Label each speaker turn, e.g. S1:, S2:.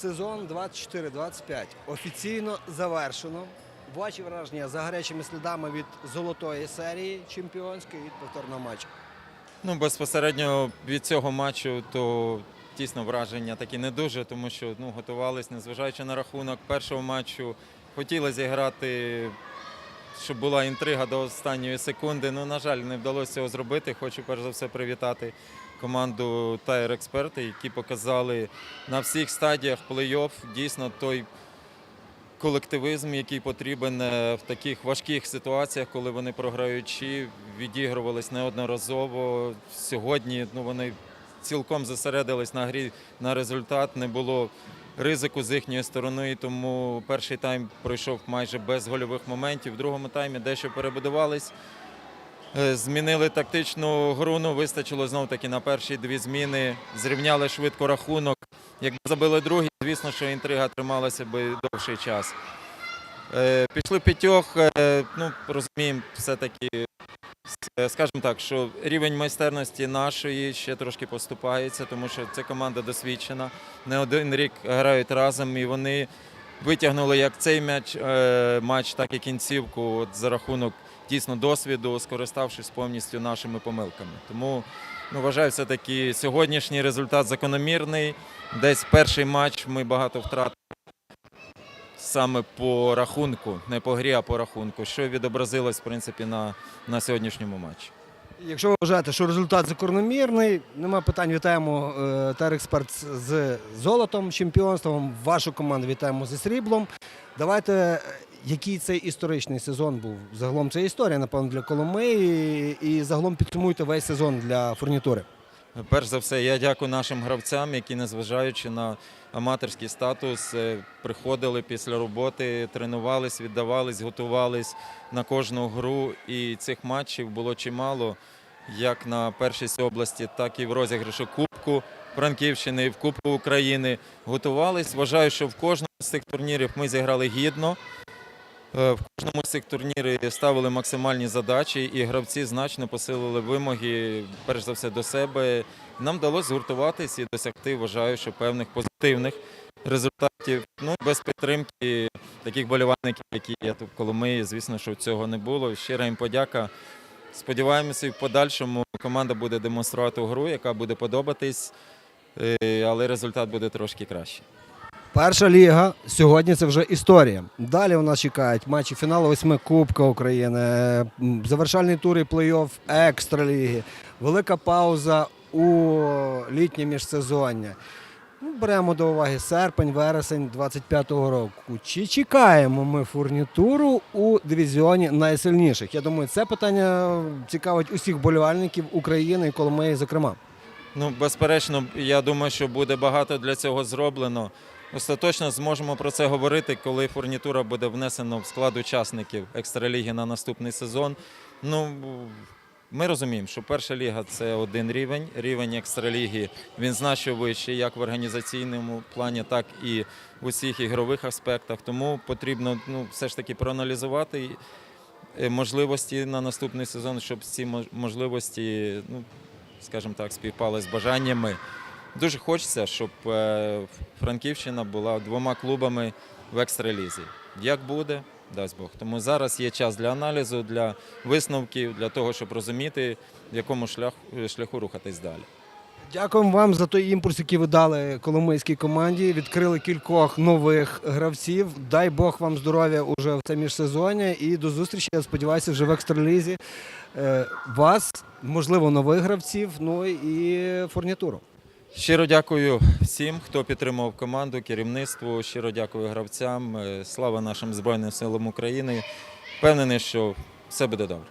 S1: Сезон 24-25 офіційно завершено. Ваші враження за гарячими слідами від золотої серії чемпіонської від повторного матчу.
S2: Ну, безпосередньо від цього матчу, то дійсно враження такі не дуже, тому що ну, готувались, незважаючи на рахунок першого матчу. Хотіли зіграти, щоб була інтрига до останньої секунди. Ну, на жаль, не вдалося цього зробити. Хочу перш за все привітати команду Тайр Експерти, які показали на всіх стадіях плей-офф дійсно той колективизм, який потрібен е, в таких важких ситуаціях, коли вони програючи, відігрувались неодноразово. Сьогодні ну, вони цілком зосередились на грі на результат. Не було ризику з їхньої сторони, тому перший тайм пройшов майже без гольових моментів. В другому таймі дещо перебудувались. Е, Змінили тактичну гру, ну вистачило знов таки на перші дві зміни. Зрівняли швидко рахунок. Якби забили другий, звісно, що інтрига трималася би довший час. Е, Пішли п'ятьох, е, ну розуміємо, все-таки, с- скажімо так, що рівень майстерності нашої ще трошки поступається, тому що це команда досвідчена. Не один рік грають разом, і вони витягнули як цей м'яч, е, матч, так і кінцівку от, за рахунок дійсно досвіду, скориставшись повністю нашими помилками. Тому ну, вважаю, все-таки сьогоднішній результат закономірний. Десь перший матч ми багато втратили саме по рахунку, не по грі, а по рахунку, що відобразилось в принципі на, на сьогоднішньому матчі.
S1: Якщо ви вважаєте, що результат закономірний, нема питань. Вітаємо е, з золотом чемпіонством. Вашу команду вітаємо зі сріблом. Давайте, е, який цей історичний сезон був? Загалом це історія, напевно, для Коломиї. І загалом підсумуйте весь сезон для фурнітури.
S2: Перш за все, я дякую нашим гравцям, які, незважаючи на аматорський статус, е, приходили після роботи, тренувались, віддавались, готувались на кожну гру. І цих матчів було чимало, як на першій області, так і в розіграші Кубку Франківщини в Кубку України. Готувались. Вважаю, що в кожному з цих турнірів ми зіграли гідно. Е, В кожному з цих турнірів ставили максимальні задачі, і гравці значно посилили вимоги, перш за все, до себе. Нам вдалося згуртуватись і досягти, вважаю, що певних позитивних результатів. Ну, без підтримки таких болівальників, які є тут в Коломиї, звісно, що цього не було. Щира їм подяка. Сподіваємося, в подальшому команда буде демонструвати гру, яка буде подобатись, е, але результат буде трошки кращий.
S1: Перша ліга сьогодні це вже історія. Далі у нас чекають матчі фіналу восьми Кубка України, завершальний тур і плей-офф екстраліги, велика пауза у літнє міжсезоння. Ну, Беремо до уваги серпень, вересень 25-го року. Чи чекаємо ми фурнітуру у дивізіоні найсильніших? Я думаю, це питання цікавить усіх болівальників України і Коломиї, зокрема.
S2: Ну, безперечно, я думаю, що буде багато для цього зроблено. Остаточно зможемо про це говорити, коли фурнітура буде внесена в склад учасників екстраліги на наступний сезон. Ну, ми розуміємо, що перша ліга це один рівень. Рівень екстраліги він значно вищий як в організаційному плані, так і в усіх ігрових аспектах. Тому потрібно ну, все ж таки проаналізувати е, можливості на наступний сезон, щоб ці мож- можливості, ну, скажімо так, співпали з бажаннями. Дуже хочеться, щоб е, Франківщина була двома клубами в екстралізі. Як буде, дасть Бог. Тому зараз є час для аналізу, для висновків, для того, щоб розуміти, в якому шляху, шляху рухатись далі.
S1: Дякуємо вам за той імпульс, який ви дали коломийській команді. Відкрили кількох нових гравців. Дай Бог вам здоров'я уже в це міжсезоння і до зустрічі. Я сподіваюся, вже в екстралізі. Е, Вас, можливо, нових гравців, ну і фурнітуру.
S2: Щиро дякую всім, хто підтримав команду, керівництву. Щиро дякую гравцям. Е, Слава нашим Збройним силам України. Впевнений, що все буде добре.